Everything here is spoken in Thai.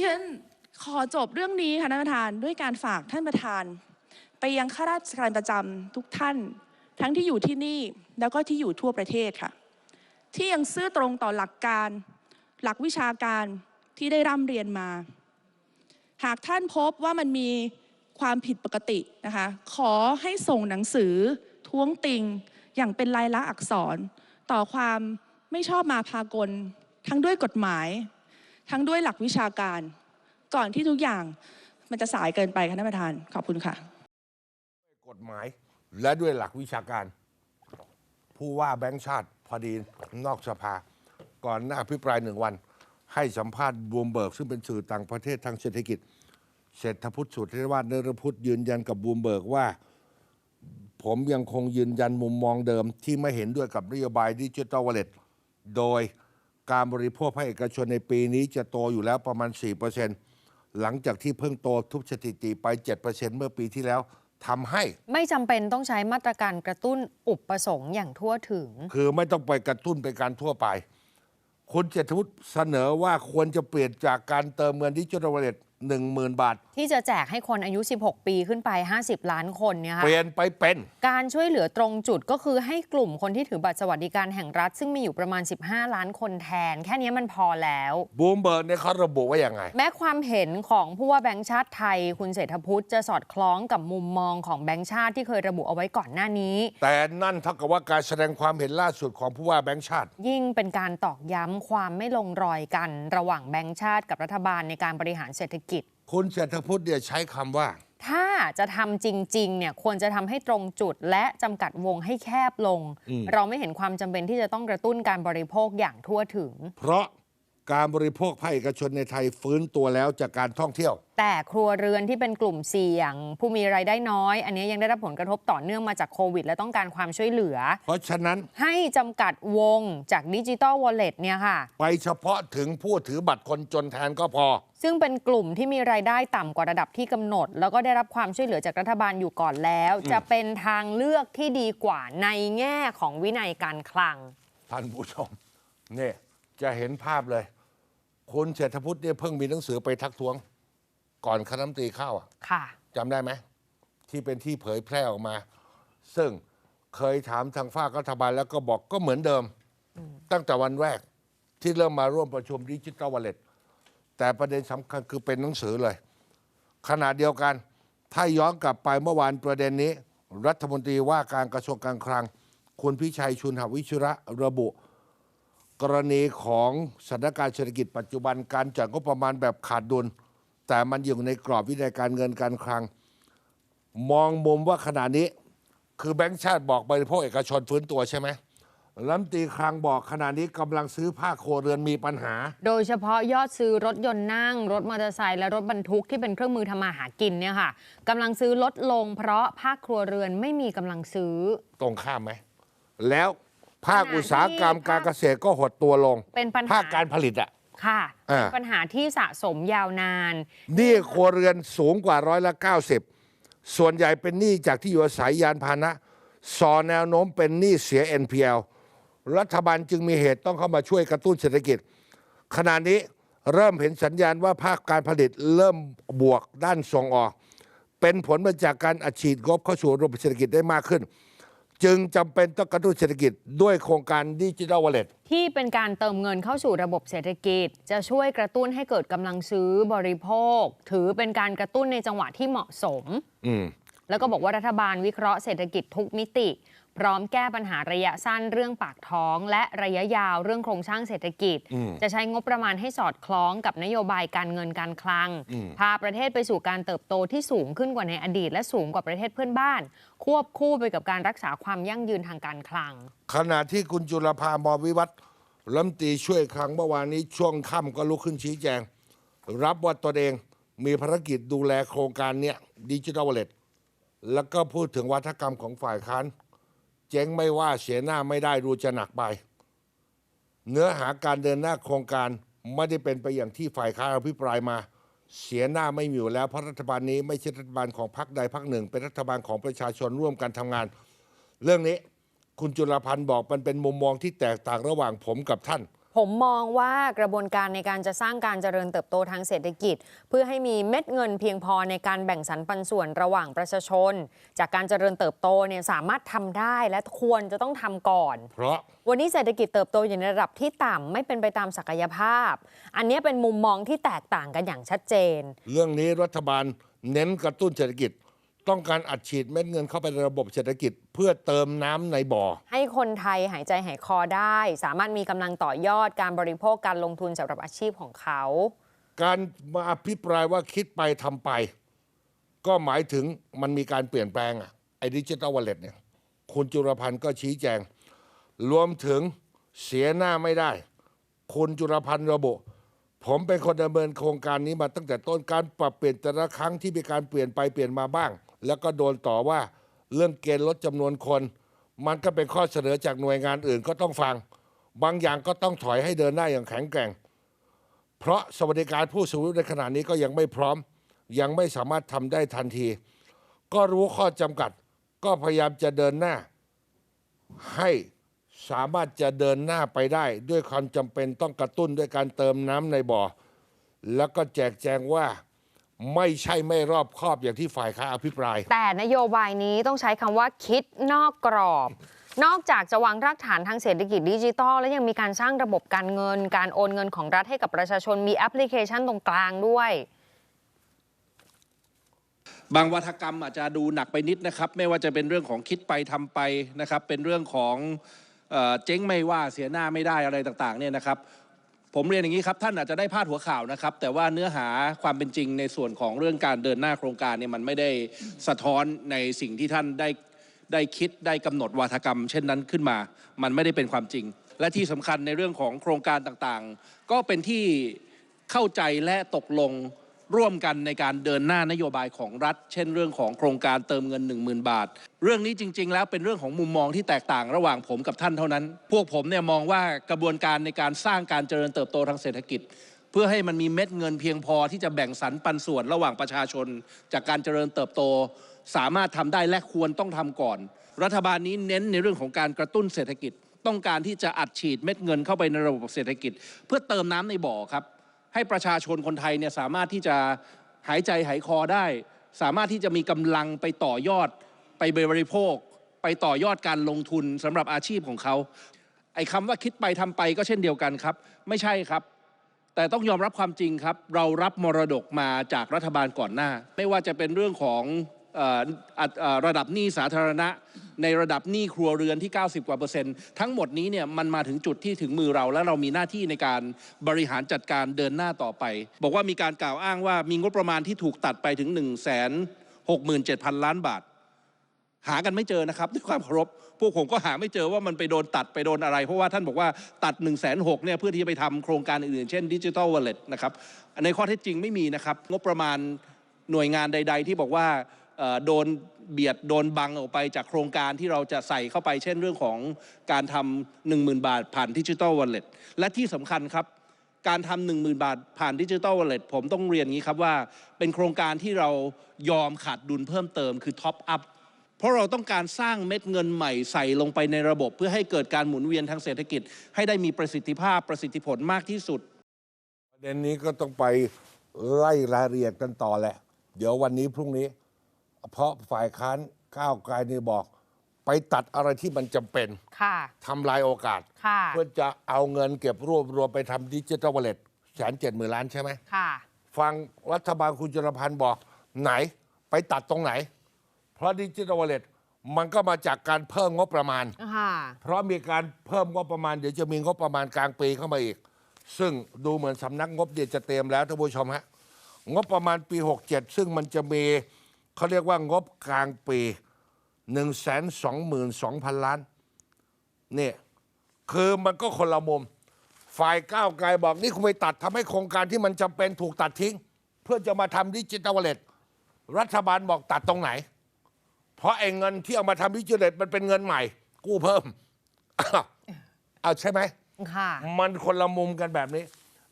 ที่ฉันขอจบเรื่องนี้ค่ะท่านประธานด้วยการฝากท่านประธาน ไปยังข้าราชการประจำทุกท่าน ทั้งที่อยู่ที่นี่แล้วก็ที่อยู่ทั่วประเทศค่ะ ที่ยังซื่อตรงต่อหลักการ หลักวิชาการที่ได้ร่ำเรียนมา หากท่านพบว่ามันมีความผิดปกตินะคะ ขอให้ส่งหนังสือท้วงติงอย่างเป็นลายลักษณ์อักษร ต่อความไม่ชอบมาพากลทั้งด้วยกฎหมาย ทั้งด้วยหลักวิชาการ ก่อนที่ทุกอย่างมันจะสายเกินไปค่ะท่านประธาน ขอบคุณค่ะ กฎหมายและด้วยหลักวิชาการ ผู้ว่าแบงค์ชาติพอดีนอกสภา ก่อนหน้าพิปรายหนึ่งวัน ให้สัมภาษณ์บูมเบิร์กซึ่งเป็นสื่อต่างประเทศทางเศรษฐกิจ เศรษฐพุทธสุทธิวาฒเนรพุทธยืนยันกับบูมเบิร์กว่า ผมยังคงยืนยันมุมมองเดิมที่ไม่เห็นด้วยกับนโยบายดิจิทัลวอลเล็ตโดย การบริโภคภาคเอกชนในปีนี้จะโตอยู่แล้วประมาณ 4%หลังจากที่เพิ่งโตทุบสถิติไป 7%เมื่อปีที่แล้วทำให้ ไม่จำเป็นต้องใช้มาตรการกระตุ้นอุปสงค์อย่างทั่วถึง คือไม่ต้องไปกระตุ้นเป็นการทั่วไปคุณเศรษฐวุฒิเสนอว่าควรจะเปลี่ยนจากการเติมเงินดิจิทัลวอลเล็ต หนึ่งหมื่นบาท ที่จะแจกให้คนอายุ 16 ปีขึ้นไป 50 ล้านคนเนี่ยค่ะเปลี่ยนไปเป็น การช่วยเหลือตรงจุดก็คือให้กลุ่มคนที่ถือบัตรสวัสดิการแห่งรัฐ ซึ่งมีอยู่ประมาณ 15 ล้านคนแทน แค่นี้มันพอแล้วบูมเบิร์กเนี่ยเขาระบุว่าอย่างไง แม้ความเห็นของผู้ว่าแบงค์ชาติไทย คุณเศรษฐพุทธจะสอดคล้องกับมุมมองของแบงค์ชาติที่เคยระบุเอาไว้ก่อนหน้านี้ แต่นั่นเท่ากับว่าการแสดงความเห็นล่าสุดของผู้ว่าแบงค์ชาติ ยิ่งเป็นการตอกย้ำความไม่ลงรอยกัน ระหว่างแบงค์ชาติกับรัฐบาลในการบริหารเศรษฐกิจคุณเศรษฐพุทธเนี่ยใช้คำว่า ถ้าจะทำจริงๆเนี่ยควรจะทำให้ตรงจุดและจำกัดวงให้แคบลง อืม เราไม่เห็นความจำเป็นที่จะต้องกระตุ้นการบริโภคอย่างทั่วถึง เพราะ การบริโภคภาคเอกชนในไทยฟื้นตัวแล้วจากการท่องเที่ยว แต่ครัวเรือนที่เป็นกลุ่มเสี่ยง ผู้มีรายได้น้อย อันนี้ยังได้รับผลกระทบต่อเนื่องมาจากโควิด และต้องการความช่วยเหลือ เพราะฉะนั้นให้จำกัดวงจากดิจิ t a ลวอลเล็ตเนี่ยค่ะ ไปเฉพาะถึงผู้ถือบัตรคนจนแทนก็พอ ซึ่งเป็นกลุ่มที่มีรายได้ต่ำกว่าระดับที่กำหนด แล้วก็ได้รับความช่วยเหลือจากรัฐบาลอยู่ก่อนแล้ว จะเป็นทางเลือกที่ดีกว่าในแง่ของวินัยการคลังท่านผู้ชมเนี่ยจะเห็นภาพเลย คุณเศรษฐพุทธเนี่ยเพิ่งมีหนังสือไปทักท้วง ก่อนคณะรัฐมนตรีเข้าอะค่ะ จำได้ไหม ที่เป็นที่เผยแพร่ออกมา ซึ่งเคยถามทางฝ้ากรัฐบาลแล้วก็บอกก็เหมือนเดิม ตั้งแต่วันแรกที่เริ่มมาร่วมประชุมดิจิทัลวอลเล็ตแต่ประเด็นสำคัญคือเป็นหนังสือเลย ขณะเดียวกัน ถ้าย้อนกลับไปเมื่อวานประเด็นนี้ รัฐมนตรีว่าการกระทรวงการคลัง คุณพิชัยชุนหวิชุระระบุ กรณีของสถานการณ์เศรษฐกิจปัจจุบันการจัดงบประมาณแบบขาดดุล แต่มันอยู่ในกรอบวินัยการเงินการคลัง มองมุมว่าขณะนี้ คือแบงก์ชาติบอกบริโภคเอกชนฟื้นตัวใช่ไหมรัฐมนตรีคลังบอกขณะนี้กำลังซื้อผ้าโครวเรือนมีปัญหา โดยเฉพาะยอดซื้อรถยนต์นั่ง รถมอเตอร์ไซค์และรถบรรทุกที่เป็นเครื่องมือทำมาหากินเนี่ยค่ะกำลังซื้อลดลง เพราะภาคครัวเรือนไม่มีกำลังซื้อตรงข้ามไหมแล้ว ภาคขณะอุตสาหกรรมที่การเกษตรก็หดตัวลง เป็นปัญหาภาคการผลิตอะค่ะอ่าเป็นปัญหาที่สะสมยาวนานหนี้ครัวเรือนสูงกว่าร้อยละ90 ส่วนใหญ่เป็นหนี้จากที่อยู่อาศัยยานพาหนะสอแนวโน้มเป็นหนี้เสีย NPL รัฐบาลจึงมีเหตุต้องเข้ามาช่วยกระตุ้นเศรษฐกิจ ขณะนี้เริ่มเห็นสัญญาณว่าภาคการผลิตเริ่มบวกด้านส่งออก เป็นผลมาจากการอัดฉีดงบเข้าสู่ระบบเศรษฐกิจได้มากขึ้น จึงจำเป็นต้องกระตุ้นเศรษฐกิจด้วยโครงการดิจิทัลวอลเล็ตที่เป็นการเติมเงินเข้าสู่ระบบเศรษฐกิจ จะช่วยกระตุ้นให้เกิดกำลังซื้อบริโภค ถือเป็นการกระตุ้นในจังหวะที่เหมาะสมอืมแล้วก็บอกว่ารัฐบาลวิเคราะห์เศรษฐกิจทุกมิติ พร้อมแก้ปัญหาระยะสั้นเรื่องปากท้อง และระยะยาวเรื่องโครงสร้างเศรษฐกิจอืมจะใช้งบประมาณให้สอดคล้องกับนโยบายการเงินการคลังอืมพาประเทศไปสู่การเติบโตที่สูงขึ้นกว่าในอดีต และสูงกว่าประเทศเพื่อนบ้าน ควบคู่ไปกับการรักษาความยั่งยืนทางการคลัง ขณะที่คุณจุลภามอวิวัฒน์รัฐมนตรีช่วยคลังเมื่อวานนี้ช่วงค่ำก็ลุกขึ้นชี้แจง รับว่าตนเองมีภารกิจดูแลโครงการเนี้ยดิจิทัลวอลเล็ตแล้วก็พูดถึงวัฒกรรมของฝ่ายค้าน เจ๊งไม่ว่าเสียหน้าไม่ได้รู้จะหนักไป เนื้อหาการเดินหน้าโครงการไม่ได้เป็นไปอย่างที่ฝ่ายค้านอภิปรายมา เสียหน้าไม่มีอยู่แล้วเพราะรัฐบาลนี้ไม่ใช่รัฐบาลของพรรคใดพรรคหนึ่ง เป็นรัฐบาลของประชาชนร่วมกันทำงาน เรื่องนี้คุณจุลพันธ์บอกมันเป็นมุมมองที่แตกต่างระหว่างผมกับท่าน ผมมองว่ากระบวนการในการจะสร้างการเจริญเติบโตทางเศรษฐกิจ เพื่อให้มีเม็ดเงินเพียงพอในการแบ่งสรรปันส่วนระหว่างประชาชน จากการเจริญเติบโตเนี่ยสามารถทำได้และควรจะต้องทำก่อน เพราะวันนี้เศรษฐกิจเติบโตอยู่ในระดับที่ต่ำไม่เป็นไปตามศักยภาพ อันนี้เป็นมุมมองที่แตกต่างกันอย่างชัดเจน เรื่องนี้รัฐบาลเน้นกระตุ้นเศรษฐกิจ ต้องการอัดฉีดเม็ดเงินเข้าไปในระบบเศรษฐกิจ เพื่อเติมน้ำในบ่อ ให้คนไทยหายใจหายคอได้ สามารถมีกำลังต่อยอดการบริโภคการลงทุนสำหรับอาชีพของเขา การมาอภิปรายว่าคิดไปทำไป ก็หมายถึงมันมีการเปลี่ยนแปลงอะไอ้ดิจิตอลวอลเล็ตเนี่ย คุณจุรพันธ์ก็ชี้แจง รวมถึงเสียหน้าไม่ได้ คุณจุรพันธ์ระบุ ผมเป็นคนดำเนินโครงการนี้มาตั้งแต่ต้นการปรับเปลี่ยนแต่ละครั้งที่มีการเปลี่ยนไปเปลี่ยนมาบ้าง แล้วก็โดนต่อว่าเรื่องเกณฑ์ลดจำนวนคน มันก็เป็นข้อเสนอจากหน่วยงานอื่นก็ต้องฟัง บางอย่างก็ต้องถอยให้เดินหน้าอย่างแข็งแกร่ง เพราะสวัสดิการผู้สูงอายุในขณะนี้ก็ยังไม่พร้อม ยังไม่สามารถทำได้ทันที ก็รู้ข้อจำกัด ก็พยายามจะเดินหน้า ให้สามารถจะเดินหน้าไปได้ ด้วยความจำเป็นต้องกระตุ้นด้วยการเติมน้ำในบ่อ แล้วก็แจกแจงว่า ไม่ใช่ไม่รอบคอบอย่างที่ฝ่ายค้านอภิปราย แต่นโยบายนี้ต้องใช้คำว่าคิดนอกกรอบ นอกจากจะวางรากฐานทางเศรษฐกิจดิจิทัล แล้วยังมีการสร้างระบบการเงิน การโอนเงินของรัฐให้กับประชาชนมีแอปพลิเคชันตรงกลางด้วยบางวัฒกรรมอาจจะดูหนักไปนิดนะครับ ไม่ว่าจะเป็นเรื่องของคิดไปทำไปนะครับ เป็นเรื่องของเอ่อเจ๊งไม่ว่าเสียหน้าไม่ได้อะไรต่างๆเนี่ยนะครับ ผมเรียนอย่างนี้ครับท่านอาจจะได้พาดหัวข่าวนะครับ แต่ว่าเนื้อหาความเป็นจริงในส่วนของเรื่องการเดินหน้าโครงการเนี่ยมันไม่ได้สะท้อนในสิ่งที่ท่านได้ได้คิดได้กำหนดวาทกรรม เช่นนั้นขึ้นมา มันไม่ได้เป็นความจริง และที่สำคัญในเรื่องของโครงการต่างๆ ก็เป็นที่เข้าใจและตกลง ร่วมกันในการเดินหน้านโยบายของรัฐ เช่นเรื่องของโครงการเติมเงิน 10,000 บาท เรื่องนี้จริง ๆ แล้วเป็นเรื่องของมุมมองที่แตกต่างระหว่างผมกับท่านเท่านั้น พวกผมเนี่ยมองว่ากระบวนการในการสร้างการเจริญเติบโตทางเศรษฐกิจ เพื่อให้มันมีเม็ดเงินเพียงพอที่จะแบ่งสรรปันส่วนระหว่างประชาชน จากการเจริญเติบโต สามารถทำได้และควรต้องทำก่อน รัฐบาลนี้เน้นในเรื่องของการกระตุ้นเศรษฐกิจต้องการที่จะอัดฉีดเม็ดเงินเข้าไปในระบบเศรษฐกิจ เพื่อเติมน้ำในบ่อครับ ให้ประชาชนคนไทยเนี่ยสามารถที่จะหายใจหายคอได้ สามารถที่จะมีกำลังไปต่อยอดไปบริโภค ไปต่อยอดการลงทุนสำหรับอาชีพของเขาไอ้คำว่าคิดไปทำไปก็เช่นเดียวกันครับ ไม่ใช่ครับ แต่ต้องยอมรับความจริงครับ เรารับมรดกมาจากรัฐบาลก่อนหน้า ไม่ว่าจะเป็นเรื่องของ ระดับหนี้สาธารณะ ในระดับหนี้ครัวเรือนที่ 90 กว่าเปอร์เซ็นต์ทั้งหมดนี้เนี่ยมันมาถึงจุดที่ถึงมือเรา และเรามีหน้าที่ในการบริหารจัดการเดินหน้าต่อไป บอกว่ามีการกล่าวอ้างว่ามีงบประมาณที่ถูกตัดไปถึง 1 6 7 0 0 0 ล้านบาท หากันไม่เจอนะครับด้วยความเคารพพวกผมก็หาไม่เจอว่ามันไปโดนตัดไปโดนอะไร เพราะว่าท่านบอกว่าตัด1นึ่งแสนหเนี่ยเพื่อที่จะไปทำโครงการอื่นๆเช่นดิจิทัลวอลเล็ตนะครับในข้อเท็จจริงไม่มีนะครับงบประมาณหน่วยงานใด ๆ ที่บอกว่า โดนเบียดโดนบังออกไปจากโครงการที่เราจะใส่เข้าไป เช่นเรื่องของการทำหนึ่งหมื่นบาทผ่านดิจิทัลวอลเล็ตและที่สำคัญครับ การทำหนึ่งหมื่นบาทผ่านดิจิ t a ลวอลเล็ตผมต้องเรียนงี้ครับว่า เป็นโครงการที่เรายอมขาดดุลเพิ่มเติมคือท็อปอัพเพราะเราต้องการสร้างเม็ดเงินใหม่ใส่ลงไปในระบบ เพื่อให้เกิดการหมุนเวียนทางเศรษฐกิจ ให้ได้มีประสิทธิภาพประสิทธิผลมากที่สุดประเด็นนี้ก็ต้องไปไล่รายละเอียดกันต่อแหละ เดี๋ยววันนี้พรุ่งนี้ เพราะฝ่ายค้านก้าวไกลนี่บอก ไปตัดอะไรที่มันจำเป็นค่ะ ทำลายโอกาส ค่ะ เพื่อจะเอาเงินเก็บรวบรวมไปทำดิจิทัลวอลเล็ตแสนเจ็ดหมื่นล้านใช่ไหม ค่ะ ฟังรัฐบาลคุณจรพันธ์บอกไหนไปตัดตรงไหน เพราะดิจิทัลวอลเล็ตมันก็มาจากการเพิ่มงบประมาณ ค่ะ เพราะมีการเพิ่มงบประมาณ เดี๋ยวจะมีงบประมาณกลางปีเข้ามาอีก ซึ่งดูเหมือนสำนักงบเดี๋ยวจะเตรียมแล้วท่านผู้ชมฮะงบประมาณปี 67 ซึ่งมันจะมี เขาเรียกว่างบกลางปี1 2 2 2 0 0 0 ล้านนี่คือมันก็คนละมุม ฝ่ายก้าวไกลบอกนี่คุณไปตัดทำให้โครงการที่มันจำเป็นถูกตัดทิ้ง เพื่อจะมาทำดิจิทัลวอลเล็ตรัฐบาลบอกตัดตรงไหน เพราะไอ้เงินที่เอามาทำดิจิทัลวอลเล็ตมันเป็นเงินใหม่ กู้เพิ่มอ้าวเอาใช่ไหมค่ะ มันคนละมุมกันแบบนี้